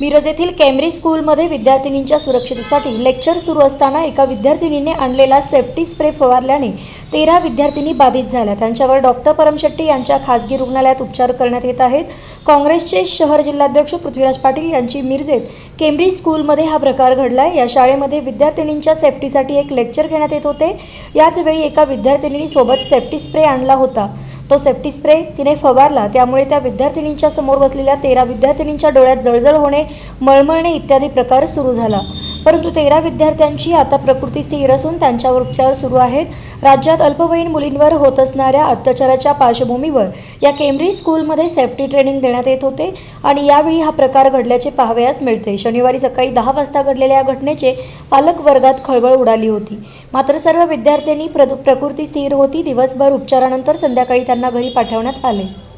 मिरज येथील केमरी स्कूलमध्ये विद्यार्थिनींच्या सुरक्षेसाठी लेक्चर सुरू असताना एका विद्यार्थिनीने आणलेला सेफ्टी स्प्रे फवारल्याने तेरा विद्यार्थिनी बाधित झाल्या. त्यांच्यावर डॉक्टर परमशेट्टी यांच्या खासगी रुग्णालयात उपचार करण्यात येत आहेत. काँग्रेसचे शहर जिल्हाध्यक्ष पृथ्वीराज पाटील यांची मिरजेत केम्ब्रिज स्कूलमध्ये हा प्रकार घडलाय. या शाळेमध्ये विद्यार्थिनींच्या सेफ्टीसाठी एक लेक्चर घेण्यात येत होते. याचवेळी एका विद्यार्थिनीने सोबत सेफ्टी स्प्रे आणला होता. तो सेफ्टी स्प्रे तिने फवारला. त्यामुळे त्या विद्यार्थिनींच्या समोर बसलेल्या तेरा विद्यार्थिनींच्या डोळ्यात जळजळ होणे मळमळणे इत्यादी प्रकार सुरू झाला. परंतु तेरा विद्यार्थ्यांची आता प्रकृती स्थिर असून त्यांच्यावर उपचार सुरू आहेत. राज्यात अल्पवयीन मुलींवर होत असणाऱ्या अत्याचाराच्या पार्श्वभूमीवर या केम्ब्रिज स्कूलमध्ये सेफ्टी ट्रेनिंग देण्यात येत होते आणि यावेळी हा प्रकार घडल्याचे पाहावयास मिळते. शनिवारी सकाळी दहा वाजता घडलेल्या या घटनेचे पालक वर्गात खळबळ उडाली होती. मात्र सर्व विद्यार्थ्यांनी प्र प्रकृती स्थिर होती. दिवसभर उपचारानंतर संध्याकाळी त्यांना घरी पाठवण्यात आले.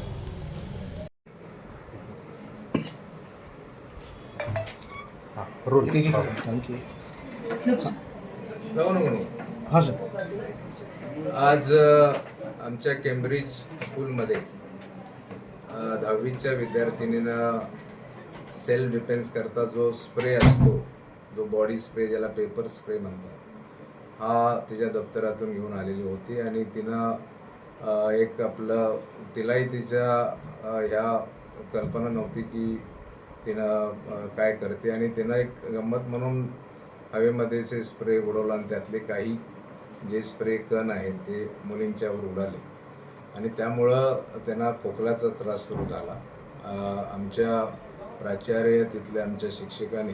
रोल नको. हां सर आज अ, आमच्या केम्ब्रिज स्कूलमध्ये अ, दहावीच्या विद्यार्थिनीनं सेल्फ डिफेन्स करता जो स्प्रे असतो जो बॉडी स्प्रे ज्याला पेपर स्प्रे म्हणतात हा तिच्या दप्तरातून घेऊन आलेली होती आणि तिनं अ, एक आपलं तिलाही तिच्या अ, ह्या कल्पना नव्हती की तिनं काय करते आणि तिनं एक गंमत म्हणून हवेमध्ये जे स्प्रे उडवला आणि त्यातले काही जे स्प्रे कण आहेत ते मुलींच्यावर उडाले. आणि त्यामुळं त्यांना खोकल्याचा त्रास सुरू झाला. आमच्या प्राचार्य तिथल्या आमच्या शिक्षकाने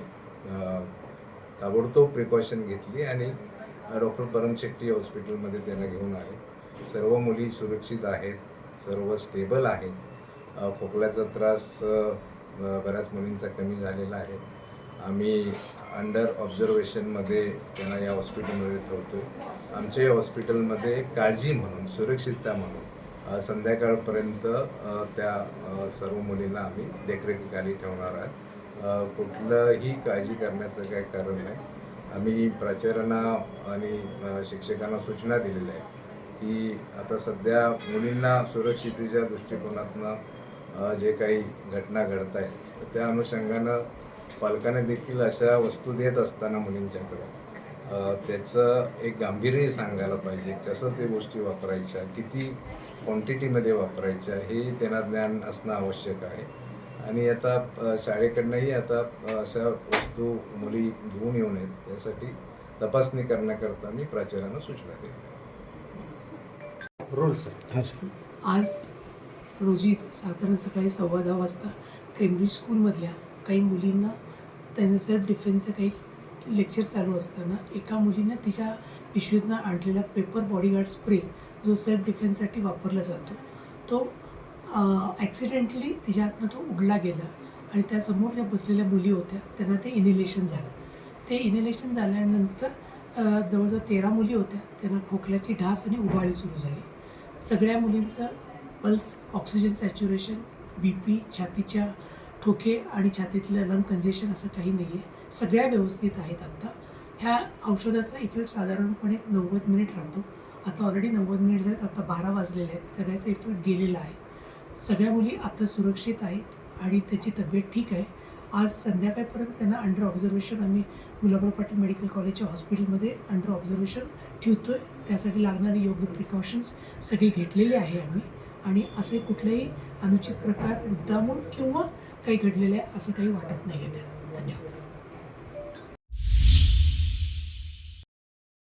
ताबडतोब प्रिकॉशन घेतली आणि डॉक्टर परम शेट्टी हॉस्पिटलमध्ये त्यांना घेऊन आले. सर्व मुली सुरक्षित आहेत सर्व स्टेबल आहेत. खोकल्याचा त्रास बऱ्याच मुलींचा कमी झालेला आहे. आम्ही अंडर ऑब्झर्वेशनमध्ये त्यांना या हॉस्पिटलमध्ये ठेवतो आमच्या या हॉस्पिटलमध्ये काळजी म्हणून सुरक्षितता म्हणून संध्याकाळपर्यंत त्या सर्व मुलींना आम्ही देखरेखीखाली ठेवणार आहोत. कुठलंही काळजी करण्याचं काही कारण नाही. आम्ही प्राचार्यांना आणि शिक्षकांना सूचना दिलेल्या आहे की आता सध्या मुलींना सुरक्षितेच्या दृष्टिकोनातनं जे काही घटना घडत आहेत तर त्या अनुषंगानं पालकांनी देखील अशा वस्तू देत असताना मुलींच्याकडे अ, त्याचं एक गांभीर्य सांगायला पाहिजे कसं ते गोष्टी वापरायच्या किती क्वांटिटीमध्ये वापरायच्या हे त्यांना ज्ञान असणं आवश्यक आहे. आणि आता शाळेकडनंही आता अशा वस्तू मुली घेऊन येऊ नयेत यासाठी तपासणी करण्याकरता मी प्राचार्यांना सूचना दिली रोल सर. सर. आज रोजी साधारण सकाळी सव्वा दहा वाजता केम्ब्रिज स्कूलमधल्या काही मुलींना त्यांचं सेल्फ डिफेन्सचं काही लेक्चर चालू असताना एका मुलीनं तिच्या पिशवीतनं आणलेला पेपर बॉडीगार्ड स्प्रे जो सेल्फ डिफेन्ससाठी वापरला जातो. तो ॲक्सिडेंटली तिच्या हातनं तो उडला गेला आणि त्यासमोर ज्या बसलेल्या मुली होत्या. त्यांना ते इनिलेशन झालं. ते इनिलेशन झाल्यानंतर जवळजवळ तेरा मुली होत्या. त्यांना खोकल्याची ढास आणि उबाळी सुरू झाली. सगळ्या मुलींचं pulse oxygen saturation B P छातीच्या ठोके आणि छातीतलं लंग कंजेशन असं काही नाही आहे सगळ्या व्यवस्थित आहेत आत्ता ह्या औषधाचा इफेक्ट साधारणपणे नव्वद मिनिट राहतो. आता ऑलरेडी नव्वद मिनिट झालेत आता बारा वाजलेले आहेत. सगळ्याचा इफेक्ट गेलेला आहे. सगळ्या मुली आता सुरक्षित आहेत आणि त्याची तब्येत ठीक आहे. आज संध्याकाळपर्यंत त्यांना अंडर ऑब्झर्वेशन आम्ही गुलाबराव पाटील मेडिकल कॉलेजच्या हॉस्पिटलमध्ये अंडर ऑब्झर्वेशन ठेवतो आहे त्यासाठी लागणारे योग्य प्रिकॉशन्स सगळे घेतलेले आहे आम्ही. आणि असे कुठलेही अनुचित प्रकार मुद्दामून किंवा काही घडलेले आहे असं काही वाटत नाही आहे त्यात. धन्यवाद.